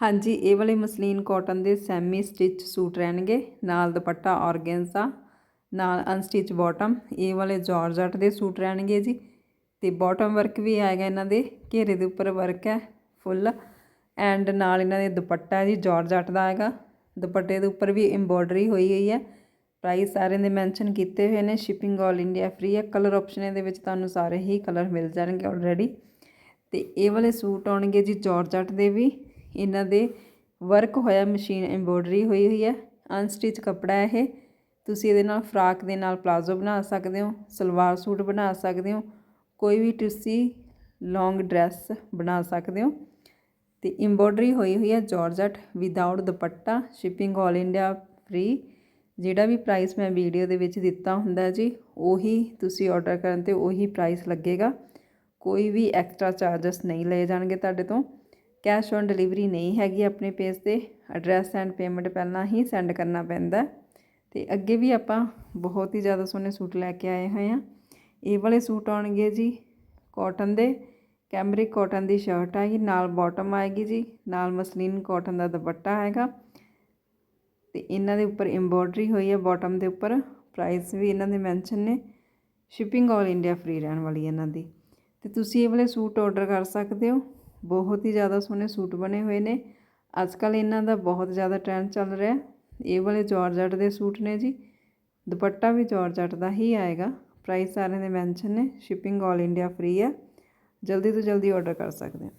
ਹਾਂਜੀ, ਇਹ ਵਾਲੇ ਮਸਲੀਨ ਕਾਟਨ ਦੇ ਸੈਮੀ ਸਟਿਚ ਸੂਟ ਰਹਿਣਗੇ। ਨਾਲ ਦੁਪੱਟਾ ਔਰਗੈਂਜ਼ਾ, ਨਾਲ ਅਨਸਟਿਚ ਬਾਟਮ, ਇਹ ਵਾਲੇ ਜਾਰਜਟ ਦੇ ਸੂਟ ਰਹਿਣਗੇ ਜੀ। ਤੇ ਬਾਟਮ ਵਰਕ ਵੀ ਆਏਗਾ ਇਹਨਾਂ ਦੇ, ਘੇਰੇ ਦੇ ਉੱਪਰ ਵਰਕ ਹੈ, ਫੁੱਲ। ਐਂਡ ਨਾਲ ਇਹਨਾਂ ਦੇ ਦੁਪੱਟਾ ਜੀ ਜਾਰਜਟ ਦਾ ਆਏਗਾ। ਦੁਪੱਟੇ ਦੇ ਉੱਪਰ ਵੀ ਐਮਬੋਡਰੀ ਹੋਈ ਗਈ ਹੈ। ਪ੍ਰਾਈਸ ਸਾਰਿਆਂ ਦੇ ਮੈਂਸ਼ਨ ਕੀਤੇ ਹੋਏ ਨੇ ਸ਼ਿਪਿੰਗ ਆਲ ਇੰਡੀਆ ਫ੍ਰੀ ਹੈ। ਕਲਰ ਆਪਸ਼ਨ ਇਹਦੇ ਵਿੱਚ ਤੁਹਾਨੂੰ ਸਾਰੇ ਹੀ ਕਲਰ ਮਿਲ ਜਾਣਗੇ ਆਲਰੇਡੀ ਤੇ ਇਹ ਵਾਲੇ ਸੂਟ ਆਉਣਗੇ ਜੀ ਜਾਰਜਟ ਦੇ ਵੀ। ਇਹਨਾਂ ਦੇ ਵਰਕ ਹੋਇਆ ਮਸ਼ੀਨ ਐਮਬੋਡਰੀ ਹੋਈ ਹੋਈ ਹੈ। ਅਨਸਟਿਚ ਕੱਪੜਾ ਹੈ ਇਹ। ਤੁਸੀਂ ਇਹਦੇ ਨਾਲ ਫਰਾਕ ਦੇ ਨਾਲ ਪਲਾਜ਼ੋ ਬਣਾ ਸਕਦੇ ਹੋ, ਸਲਵਾਰ ਸੂਟ ਬਣਾ ਸਕਦੇ ਹੋ, ਕੋਈ ਵੀ ਤੁਸੀਂ ਲੌਂਗ ਡਰੈਸ ਬਣਾ ਸਕਦੇ ਹੋ। ਤੇ ਐਮਬੋਡਰੀ ਹੋਈ ਹੋਈ ਹੈ georgette without dupatta shipping all India free ਜਿਹੜਾ ਵੀ ਪ੍ਰਾਈਸ ਮੈਂ ਵੀਡੀਓ ਦੇ ਵਿੱਚ ਦਿੱਤਾ ਹੁੰਦਾ ਜੀ, ਉਹੀ ਤੁਸੀਂ ਆਰਡਰ ਕਰਨ ਤੇ ਉਹੀ ਪ੍ਰਾਈਸ ਲੱਗੇਗਾ। ਕੋਈ ਵੀ ਐਕਸਟਰਾ ਚਾਰजेस ਨਹੀਂ ਲਏ ਜਾਣਗੇ ਤੁਹਾਡੇ ਤੋਂ। ਕੈਸ਼ ਔਨ ਡਿਲੀਵਰੀ ਨਹੀਂ ਹੈਗੀ ਆਪਣੇ ਪੇਜ ਤੇ ਐਡਰੈਸ ਐਂਡ ਪੇਮੈਂਟ ਪਹਿਲਾਂ ਹੀ ਸੈਂਡ ਕਰਨਾ ਪੈਂਦਾ ਤੇ ਅੱਗੇ ਵੀ ਆਪਾਂ ਬਹੁਤ ਹੀ ਜ਼ਿਆਦਾ ਸੋਹਣੇ ਸੂਟ ਲੈ ਕੇ ਆਏ ਹੋਏ ਆ ਇਹ ਵਾਲੇ ਸੂਟ ਆਉਣਗੇ ਜੀ ਕਾਟਨ ਦੇ ਕੈਮਰਿਕ ਕਾਟਨ ਦੀ ਸ਼ਰਟ ਆਏਗੀ ਨਾਲ ਬਾਟਮ ਆਏਗੀ ਜੀ, ਨਾਲ ਮਸਲੀਨ ਕਾਟਨ ਦਾ ਦੁਪੱਟਾ ਆਏਗਾ। ਤੇ ਇਹਨਾਂ ਦੇ ਉੱਪਰ ਐਮਬੋਡਰੀ ਹੋਈ ਹੈ ਬਾਟਮ ਦੇ ਉੱਪਰ ਪ੍ਰਾਈਸ ਵੀ ਇਹਨਾਂ ਦੇ ਮੈਂਸ਼ਨ ਨੇ। ਸ਼ਿਪਿੰਗ ਆਲ ਇੰਡੀਆ ਫ੍ਰੀ ਰਹਿਣ ਵਾਲੀ ਇਹਨਾਂ ਦੀ। ਤੇ ਤੁਸੀਂ ਇਹ ਵਾਲੇ ਸੂਟ ਆਰਡਰ ਕਰ ਸਕਦੇ ਹੋ। ਬਹੁਤ ਹੀ ਜ਼ਿਆਦਾ ਸੋਹਣੇ ਸੂਟ ਬਣੇ ਹੋਏ ਨੇ। ਅੱਜ ਕੱਲ ਇਹਨਾਂ ਦਾ ਬਹੁਤ ਜ਼ਿਆਦਾ ਟ੍ਰੈਂਡ ਚੱਲ ਰਿਹਾ। ਇਹ ਵਾਲੇ ਜਾਰਜਟ ਦੇ ਸੂਟ ਨੇ ਜੀ। ਦੁਪੱਟਾ ਵੀ ਜਾਰਜਟ ਦਾ ਹੀ ਆਏਗਾ। ਪ੍ਰਾਈਸ ਸਾਰਿਆਂ ਦੇ ਮੈਂਸ਼ਨ ਨੇ। ਸ਼ਿਪਿੰਗ ਆਲ ਇੰਡੀਆ ਫ੍ਰੀ ਹੈ ਜਲਦੀ ਤੋਂ ਜਲਦੀ ਆਰਡਰ ਕਰ ਸਕਦੇ ਹੋ।